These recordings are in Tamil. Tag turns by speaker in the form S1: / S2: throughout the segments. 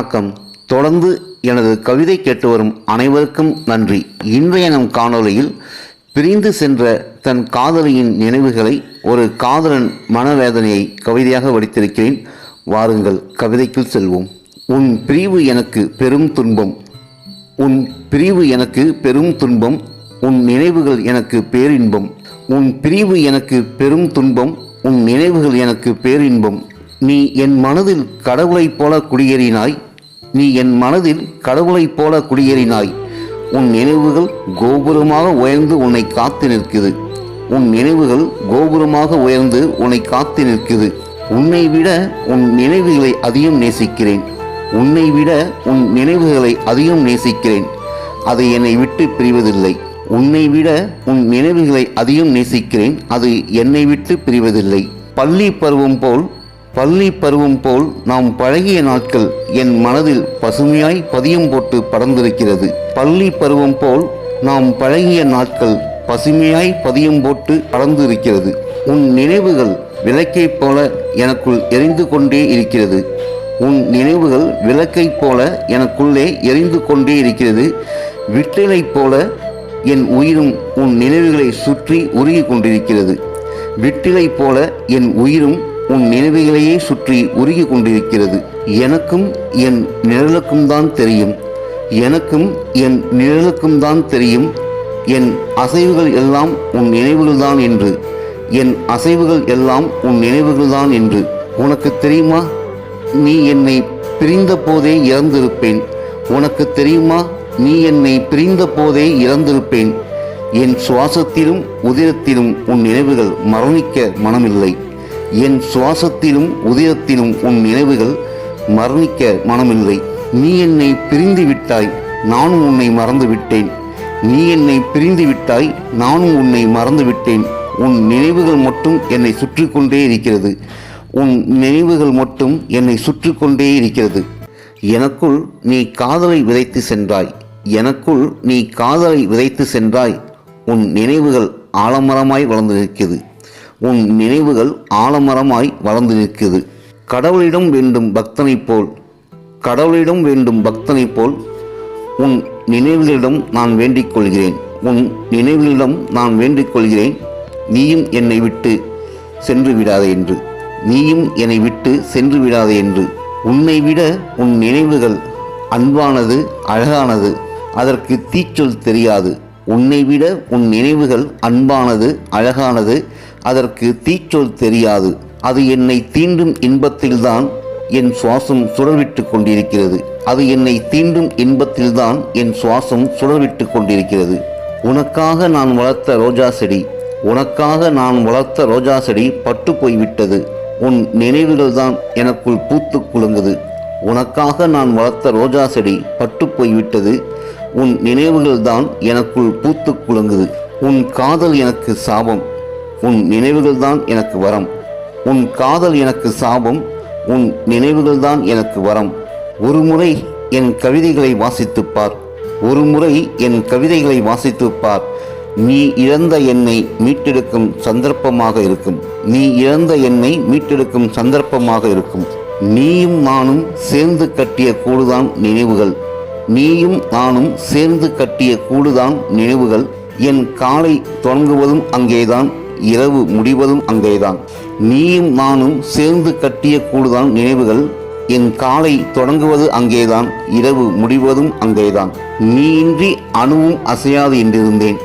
S1: வணக்கம். தொடர்ந்து எனது கவிதை கேட்டு வரும் அனைவருக்கும் நன்றி. இன்றைய நம் காணொளியில் பிரிந்து சென்ற தன் காதலியின் நினைவுகளை ஒரு காதலன் மனவேதனையை கவிதையாக வடித்திருக்கிறேன். வாருங்கள் கவிதைக்குள் செல்வோம். உன் பிரிவு எனக்கு பெரும் துன்பம். உன் பிரிவு எனக்கு பெரும் துன்பம். உன் நினைவுகள் எனக்கு பேரின்பம். உன் பிரிவு எனக்கு பெரும் துன்பம். உன் நினைவுகள் எனக்கு பேரின்பம். நீ என் மனதில் கடவுளைப் போல குடியேறினாய். நீ என் மனதில் கடவுளைப் போல குடியேறினாய். உன் நினைவுகள் கோபுரமாக உயர்ந்து உன்னை காத்து நிற்குது. உன் நினைவுகள் கோபுரமாக உயர்ந்து உன்னை காத்து நிற்குது. உன்னை விட உன் நினைவுகளை அதிகம் நேசிக்கிறேன். உன்னை விட உன் நினைவுகளை அதிகம் நேசிக்கிறேன். அது என்னை விட்டு பிரிவதில்லை. உன்னை விட உன் நினைவுகளை அதிகம் நேசிக்கிறேன். அது என்னை விட்டு பிரிவதில்லை. பள்ளி பருவம் போல் பள்ளி பருவம் போல் நாம் பழகிய நாட்கள் என் மனதில் பசுமையாய் பதியம் போட்டு படர்ந்திருக்கிறது. பள்ளி பருவம் போல் நாம் பழகிய நாட்கள் பசுமையாய் பதியம் போட்டு படர்ந்திருக்கிறது. உன் நினைவுகள் விளக்கைப் போல எனக்குள் எரிந்து கொண்டே இருக்கிறது. உன் நினைவுகள் விளக்கைப் போல எனக்குள்ளே எரிந்து கொண்டே இருக்கிறது. விட்டலைப் போல என் உயிரும் உன் நினைவுகளை சுற்றி உருகி கொண்டிருக்கிறது. விட்டிலைப் போல என் உயிரும் உன் நினைவுகளையே சுற்றி உருகி கொண்டிருக்கிறது. எனக்கும் என் நிழலுக்கும் தான் தெரியும். எனக்கும் என் நிழலுக்கும் தான் தெரியும். என் அசைவுகள் எல்லாம் உன் நினைவுகள்தான் என்று. என் அசைவுகள் எல்லாம் உன் நினைவுகள்தான் என்று. உனக்கு தெரியுமா? நீ என்னை பிரிந்த போதே இறந்திருப்பேன். உனக்கு தெரியுமா? நீ என்னை பிரிந்த போதே இறந்திருப்பேன். என் சுவாசத்திலும் உதிரத்திலும் உன் நினைவுகள் மரணிக்க மனமில்லை. என் சுவாசத்திலும் உதயத்திலும் உன் நினைவுகள் மரணிக்க மனமில்லை. நீ என்னை பிரிந்து விட்டாய் நானும் உன்னை மறந்து விட்டேன் நீ என்னை பிரிந்து விட்டாய் நானும் உன்னை மறந்து விட்டேன் உன் நினைவுகள் மட்டும் என்னை சுற்றி கொண்டே இருக்கிறது. உன் நினைவுகள் மட்டும் என்னை சுற்றி கொண்டே இருக்கிறது. எனக்குள் நீ காதலை விதைத்து சென்றாய். எனக்குள் நீ காதலை விதைத்து சென்றாய். உன் நினைவுகள் ஆலமரமாய் வளர்ந்து நிற்கிறது உன் நினைவுகள் ஆலமரமாய் வளர்ந்து நிற்கிறது கடவுளிடம் வேண்டும் பக்தனைப் போல் கடவுளிடம் வேண்டும் பக்தனைப் போல் உன் நினைவுகளிடம் நான் வேண்டிக் கொள்கிறேன். உன் நினைவுகளிடம் நான் வேண்டிக் கொள்கிறேன். நீயும் என்னை விட்டு சென்று விடாதே என்று. நீயும் என்னை விட்டு சென்று விடாதே என்று. உன்னை விட உன் நினைவுகள் அன்பானது அழகானது. அதற்கு தீச்சொல் தெரியாது. உன்னை விட உன் நினைவுகள் அன்பானது அழகானது. அதற்கு தீச்சொல் தெரியாது. அது என்னை தீண்டும் இன்பத்தில்தான் என் சுவாசம் சுழல்விட்டு கொண்டிருக்கிறது. அது என்னை தீண்டும் இன்பத்தில்தான் என் சுவாசம் சுழல்விட்டு கொண்டிருக்கிறது. உனக்காக நான் வளர்த்த ரோஜா செடி உனக்காக நான் வளர்த்த ரோஜா செடி பட்டு போய்விட்டது. உன் நினைவுகள் தான் எனக்குள் பூத்து குலுங்குது. உனக்காக நான் வளர்த்த ரோஜா செடி பட்டு போய்விட்டது. உன் நினைவுகள் தான் எனக்குள் பூத்து குலுங்குது. உன் காதல் எனக்கு சாபம். உன் நினைவுகள் தான் எனக்கு வரம். உன் காதல் எனக்கு சாபம். உன் நினைவுகள் தான் எனக்கு வரம். ஒரு முறை என் கவிதைகளை வாசித்துப்பார் ஒரு முறை என் கவிதைகளை வாசித்துப்பார் நீ இழந்த என்னை மீட்டெடுக்கும் சந்தர்ப்பமாக இருக்கும். நீ இழந்த என்னை மீட்டெடுக்கும் சந்தர்ப்பமாக இருக்கும். நீயும் நானும் சேர்ந்து கட்டிய கூடுதான் நினைவுகள். நீயும் நானும் சேர்ந்து கட்டிய கூடுதான் நினைவுகள். என் காலை தொடங்குவதும் அங்கேதான். இரவு முடிவதும் அங்கேதான். நீயும் நானும் சேர்ந்து கட்டிய கூடுதான் நினைவுகள் என் காலை தொடங்குவது அங்கேதான் இரவு முடிவதும் அங்கேதான். நீயின்றி அணுவும் அசையாது என்றிருந்தேன்.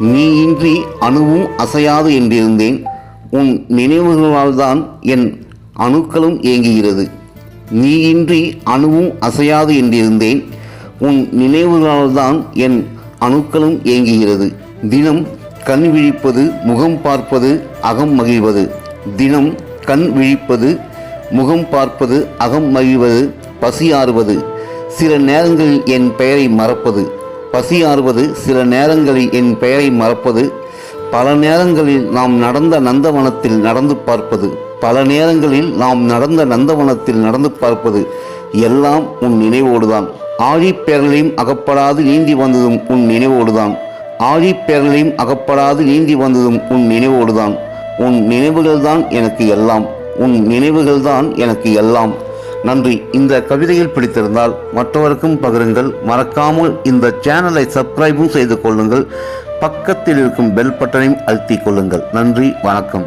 S1: நீயின்றி அணுவும் அசையாது என்றிருந்தேன். உன் நினைவுகளால்தான் என் அணுக்களும் ஏங்குகிறது. நீயின்றி அணுவும் அசையாது என்றிருந்தேன். உன் நினைவுகளால்தான் என் அணுக்களும் ஏங்குகிறது. தினம் கண் விழிப்பது முகம் பார்ப்பது அகம் மகிழ்வது. தினம் கண் விழிப்பது முகம் பார்ப்பது அகம் மகிழ்வது பசியாறுவது சில நேரங்களில் என் பெயரை மறப்பது. பசியாறுவது சில நேரங்களில் என் பெயரை மறப்பது. பல நேரங்களில் நாம் நடந்த நந்தவனத்தில் நடந்து பார்ப்பது. பல நேரங்களில் நாம் நடந்த நந்தவனத்தில் நடந்து பார்ப்பது. எல்லாம் உன் நினைவோடுதான். ஆழிப்பேரலையும் அகப்படாது நீந்தி வந்ததும் உன் நினைவோடுதான். ஆழிப்பேரலையும் அகப்படாது நீந்தி வந்ததும் உன் நினைவோடுதான். உன் நினைவுகள்தான் எனக்கு எல்லாம். உன் நினைவுகள்தான் எனக்கு எல்லாம். நன்றி. இந்த கவிதையில் பிடித்திருந்தால் மற்றவருக்கும் பகிருங்கள். மறக்காமல் இந்த சேனலை சப்ஸ்கிரைபும் செய்து கொள்ளுங்கள். பக்கத்தில் இருக்கும் பெல் பட்டனையும் அழுத்திக் கொள்ளுங்கள். நன்றி. வணக்கம்.